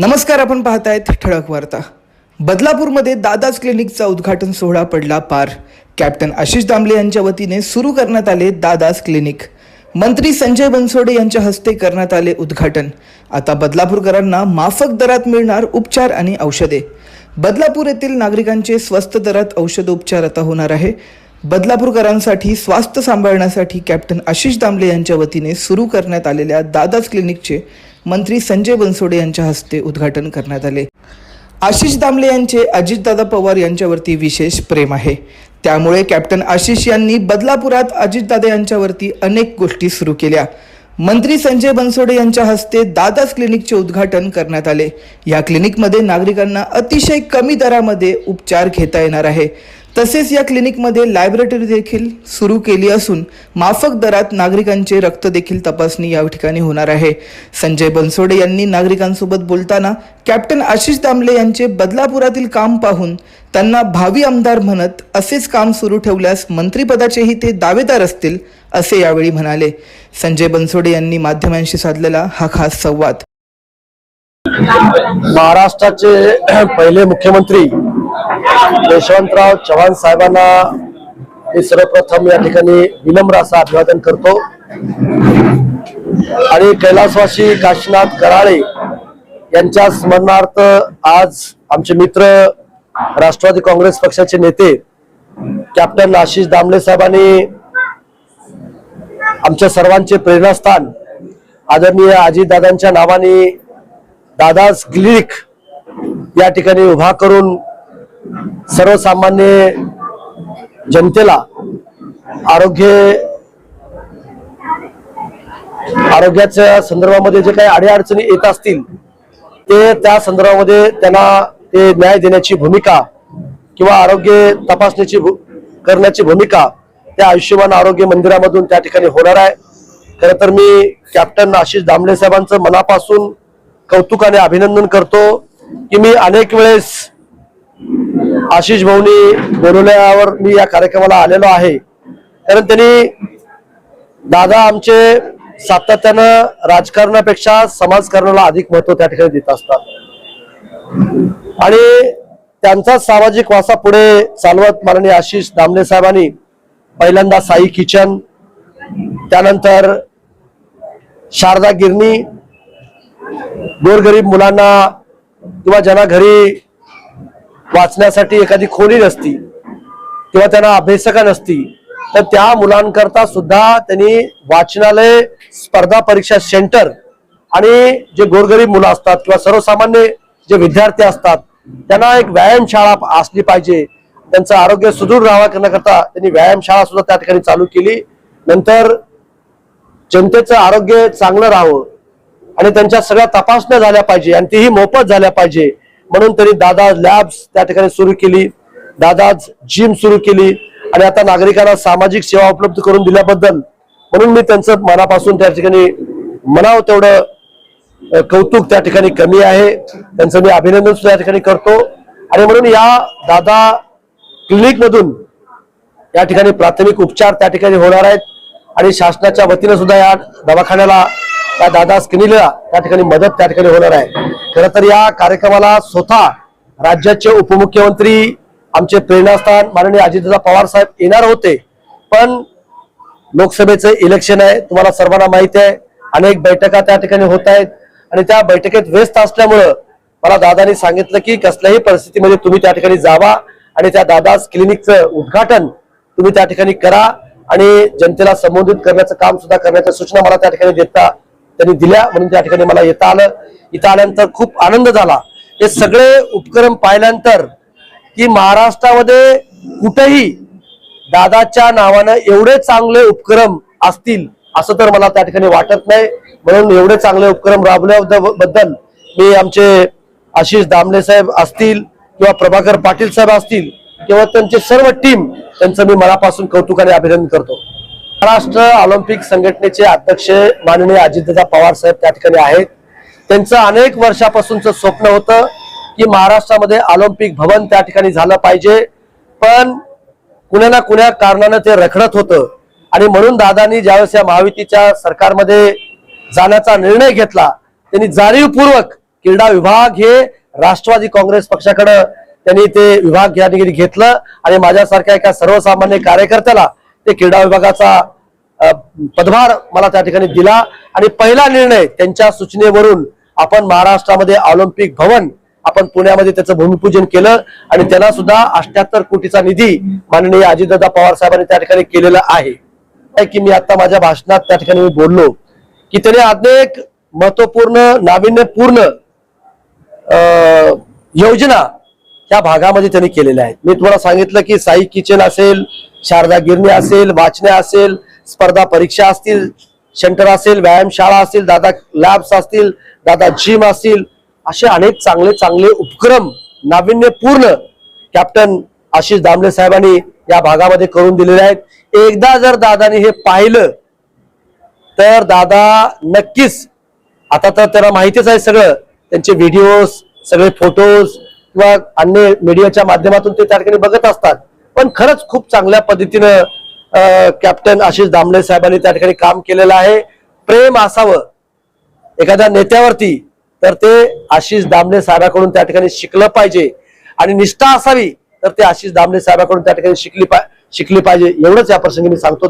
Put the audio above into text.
नमस्कार आपण पाहतायत ठळक वार्ता. बदलापूरमध्ये दादाज क्लिनिकचा उद्घाटन सोहळा पडला पार. कॅप्टन आशिष दामले यांच्या वतीने सुरू करण्यात आले दादाज क्लिनिक. मंत्री संजय बनसोडे यांच्या हस्ते करण्यात आले उद्घाटन. आता बदलापूरकरांना माफक दरात मिळणार उपचार आणि औषधे. बदलापूर येथील नागरिकांचे स्वस्त दरात औषधोपचार आता होणार आहे. बदलापूरकरांसाठी स्वास्थ्य सांभाळण्यासाठी कॅप्टन आशिष दामले यांच्या वतीने सुरू करण्यात आलेल्या दादाज क्लिनिकचे मंत्री संजय बनसोडे यांच्या हस्ते उद्घाटन करण्यात आले. आशिष दामले यांचे अजितदादा पवार यांच्यावरती विशेष प्रेम आहे. त्यामुळे कॅप्टन आशिष यांनी बदलापुरात अजितदादा यांच्यावरती अनेक गोष्टी सुरू केल्या. मंत्री संजय बनसोडे यांच्या हस्ते दादास क्लिनिकचे उद्घाटन करण्यात आले. या क्लिनिकमध्ये नागरिकांना अतिशय कमी दरामध्ये उपचार घेता येणार आहे. तसेच या क्लिनिकमध्ये लायब्रेटरी देखील सुरू केली असून माफक दरात नागरिकांचे रक्त देखील तपासणी या ठिकाणी होणार आहे. संजय बनसोडे यांनी नागरिकांसोबत बोलताना कॅप्टन आशिष दामले यांचे बदलापुरातील काम पाहून त्यांना भावी आमदार म्हणत असेच काम सुरू ठेवल्यास मंत्रिपदाचेही ते दावेदार असतील असे यावेळी म्हणाले. संजय बनसोडे यांनी माध्यमांशी साधलेला हा खास संवाद. महाराष्ट्राचे पहिले मुख्यमंत्री यशवंतराव चव्हाण साहेबांना मी सर्वप्रथम या ठिकाणी विनम्र असं अभिवादन करतो. आणि कैलासवासी काशीनाथ कराळे यांच्या स्मरणार्थ आज आमचे मित्र राष्ट्रवादी काँग्रेस पक्षाचे नेते कॅप्टन आशिष दामले साहेबांनी आमच्या सर्वांचे प्रेरणास्थान आदरणीय आजीदादांच्या नावाने दादास क्लिनिक या ठिकाणी उभा करून सर्वसामान्य जनतेला आरोग्य आरोग्याच्या संदर्भामध्ये जे काही अडीअडचणी येत असतील ते त्या संदर्भामध्ये त्यांना ते न्याय देण्याची भूमिका किंवा आरोग्य तपासण्याची भू- करण्याची भूमिका त्या आयुष्यमान आरोग्य मंदिरामधून त्या ठिकाणी होणार आहे. खरं तर मी कॅप्टन आशिष दामले साहेबांचं मनापासून कौतुकाने अभिनंदन करतो की मी अनेक वेळेस आशिष भाऊनी बोलवल्यावर मी या कार्यक्रमाला आलेलो आहे. कारण त्यांनी दादा आमचे सातत्यानं राजकारणापेक्षा समाजकारणाला अधिक महत्त्व त्या ठिकाणी देत असतात. आणि त्यांचा सामाजिक वासा पुढे चालवत माननीय आशिष दामले साहेबांनी पहिल्यांदा साई किचन त्यानंतर शारदा गिरणी गोरगरीब मुलांना किंवा ज्यांना घरी वाचण्यासाठी एखादी खोली नसती किंवा त्यांना अभ्यासका नसती तर त्या मुलांकरता सुद्धा त्यांनी वाचनालय स्पर्धा परीक्षा सेंटर आणि जे गोरगरीब मुलं असतात किंवा सर्वसामान्य जे विद्यार्थी असतात त्यांना एक व्यायामशाळा असली पाहिजे. त्यांचं आरोग्य सुदृढ राहावा करण्याकरता त्यांनी व्यायामशाळा सुद्धा त्या ठिकाणी चालू केली. नंतर जनतेचं आरोग्य चांगलं राहावं आणि त्यांच्या सगळ्या तपासण्या झाल्या पाहिजे आणि तीही मोफत झाल्या पाहिजे. म्हणून त्यांनी दादा लॅब्स त्या ठिकाणी सुरू केली. दादाज जिम सुरू केली. आणि आता नागरिकांना सामाजिक सेवा उपलब्ध करून दिल्याबद्दल म्हणून मी त्यांचं मनापासून त्या ठिकाणी म्हणावं तेवढं कौतुक त्या ठिकाणी कमी आहे. त्यांचं मी अभिनंदन सुद्धा ठिकाणी करतो. आणि म्हणून या दादा क्लिनिकमधून या ठिकाणी प्राथमिक उपचार त्या ठिकाणी होणार आहेत. आणि शासनाच्या वतीनं सुद्धा या दवाखान्याला त्या दादा स्किनीला त्या ठिकाणी मदत त्या ठिकाणी होणार आहे. खरं तर या कार्यक्रमाला स्वतः राज्याचे उपमुख्यमंत्री आमचे प्रेरणास्थान माननीय अजितदादा पवार साहेब येणार होते. पण लोकसभेचं इलेक्शन आहे तुम्हाला सर्वांना माहिती आहे. अनेक बैठका त्या ठिकाणी होत आहेत. आणि त्या बैठकीत व्यस्त असल्यामुळं मला दादानी सांगितलं की कसल्याही परिस्थितीमध्ये तुम्ही त्या ठिकाणी जावा आणि त्या दादाज क्लिनिकचं उद्घाटन तुम्ही त्या ठिकाणी करा. आणि जनतेला संबोधित करण्याचं काम सुद्धा करण्याच्या सूचना मला त्या ठिकाणी देता. त्यांनी दिल्या. म्हणून त्या ठिकाणी मला येता आलं. इथं आल्यानंतर खूप आनंद झाला. हे सगळे उपक्रम पाहिल्यानंतर की महाराष्ट्रामध्ये कुठेही दादाच्या नावानं एवढे चांगले उपक्रम असतील असं तर मला त्या ठिकाणी वाटत नाही. म्हणून एवढे चांगले उपक्रम राबवल्याबद्दल मी आमचे आशिष दामले साहेब असतील किंवा प्रभाकर पाटील साहेब असतील किंवा त्यांचे सर्व टीम त्यांचं मी मनापासून कौतुकाने अभिनंदन करतो. महाराष्ट्र ऑलिम्पिक संघटनेचे अध्यक्ष माननीय अजितदादा पवार साहेब त्या ठिकाणी आहेत. त्यांचं अनेक वर्षापासूनचं स्वप्न होतं की महाराष्ट्रामध्ये ऑलिम्पिक भवन त्या ठिकाणी झालं पाहिजे. पण कुण्या ना कुण्या कारणानं ते रखडत होतं. आणि म्हणून दादांनी ज्यावेळेस या महायुतीच्या सरकारमध्ये जाण्याचा निर्णय घेतला त्यांनी जाणीवपूर्वक क्रीडा विभाग हे राष्ट्रवादी काँग्रेस पक्षाकडं त्यांनी ते विभाग या ठिकाणी घेतलं. आणि माझ्यासारख्या एका सर्वसामान्य कार्यकर्त्याला ते क्रीडा विभागाचा पदभार मला त्या ठिकाणी दिला. आणि पहिला निर्णय त्यांच्या सूचनेवरून आपण महाराष्ट्रामध्ये ऑलिम्पिक भवन आपण पुण्यामध्ये त्याचं भूमिपूजन केलं. आणि त्याला सुद्धा अठ्याहत्तर कोटीचा निधी माननीय अजितदादा पवार साहेबांनी त्या ठिकाणी केलेला आहे. की मी आता माझ्या भाषणात त्या ठिकाणी मी बोललो की त्याने अनेक महत्त्वपूर्ण नाविन्यपूर्ण योजना त्या भागामध्ये त्यांनी केलेल्या आहेत. मी तुम्हाला सांगितलं की साई किचन असेल शारदा गिरणी असेल वाचण्या असेल स्पर्धा परीक्षा असतील सेंटर असेल व्यायामशाळा असतील दादा लॅब्स असतील दादा जिम असतील असे अनेक चांगले चांगले उपक्रम नाविन्यपूर्ण कॅप्टन आशिष दामले साहेबांनी या भागामध्ये करून दिलेले आहेत. एकदा जर दादानी हे पाहिलं तर दादा नक्कीच आता तर त्याला माहितीच आहे सगळं. त्यांचे व्हिडिओज सगळे फोटोज किंवा अन्य मीडियाच्या माध्यमातून ते त्या ठिकाणी बघत असतात. पण खरंच खूप चांगल्या पद्धतीनं अं, कॅप्टन आशिष दामले साहेबांनी त्या ठिकाणी काम केलेलं आहे. प्रेम असावं. एखाद्या नेत्यावरती तर ते आशिष दामले साहेबाकडून त्या ठिकाणी शिकलं पाहिजे. आणि निष्ठा असावी तर ते आशिष दामले साहेबाकडून त्या ठिकाणी शिकली पा शिकली पाहिजे. एवढंच या प्रसंगी मी सांगतो.